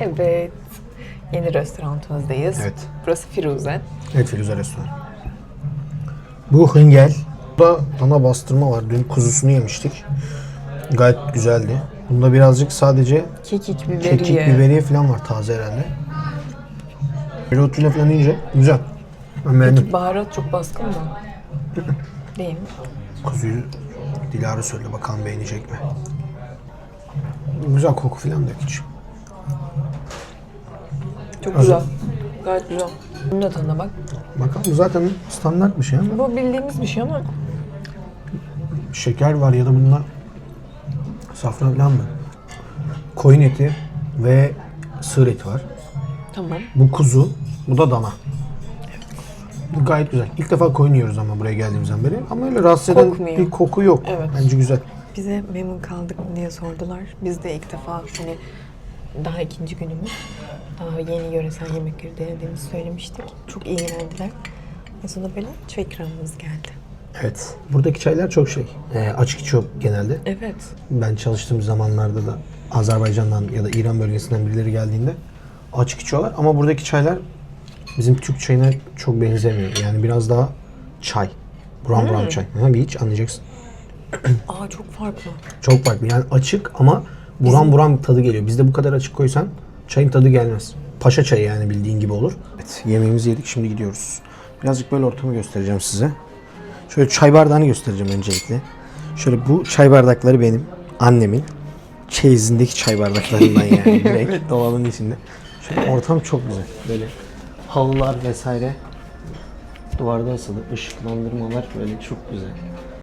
Evet. Yeni restoranımızdayız. Evet. Burası Firuze. Evet Firuze Restoran. Bu hıngel. Burada dana bastırma var. Dün kuzusunu yemiştik. Gayet güzeldi. Bunda birazcık sadece Kekik, biberiye. kekik, biberiye falan var taze herhalde. Dereotuyla falan yiyince güzel. Ben beğendim. Baharat çok baskın mı? Değil mi? Kuzuyu Dilara söyle bakalım beğenecek mi? Güzel koku falan da hiç. Çok Hazır. güzel. Gayet güzel. Bunun da tadına bak. Bakalım bu zaten standart bir şey ama Bu bildiğimiz bir şey ama şeker var ya da bunda safran falan mı? Koyun eti ve sığır eti var. tamam. Bu kuzu, bu da dana. Bu gayet güzel. İlk defa koyun yiyoruz ama buraya geldiğimizden beri. Ama öyle rahatsız eden Kokmuyor. bir koku yok. Evet. Bence güzel. Bize memnun kaldık mı diye sordular. Biz de ilk defa hani daha ikinci günümüz. Daha yeni yöresel yemekleri denediğimizi söylemiştik. Çok ilgilendiler. Ve sonra böyle çay ikramımız geldi. Evet. Buradaki çaylar çok şey. E, açık içiyor genelde. Evet. Ben çalıştığım zamanlarda da Azerbaycan'dan ya da İran bölgesinden birileri geldiğinde açık içiyorlar. Ama buradaki çaylar bizim Türk çayına çok benzemiyor. Yani biraz daha çay. Buram buram çay. Ha, bir iç anlayacaksın. Aa çok farklı. Çok farklı. Yani açık ama buram buram tadı geliyor. Bizde bu kadar açık koysan çayın tadı gelmez. Paşa çayı yani bildiğin gibi olur. Evet, yemeğimizi yedik şimdi gidiyoruz. Birazcık böyle ortamı göstereceğim size. Şöyle çay bardağını göstereceğim öncelikle. Şöyle bu çay bardakları benim annemin çeyizindeki çay bardaklarından yani direkt dolabın içinde. Şöyle ortam çok güzel. Böyle halılar vesaire duvarda asılı ışıklandırmalar böyle çok güzel.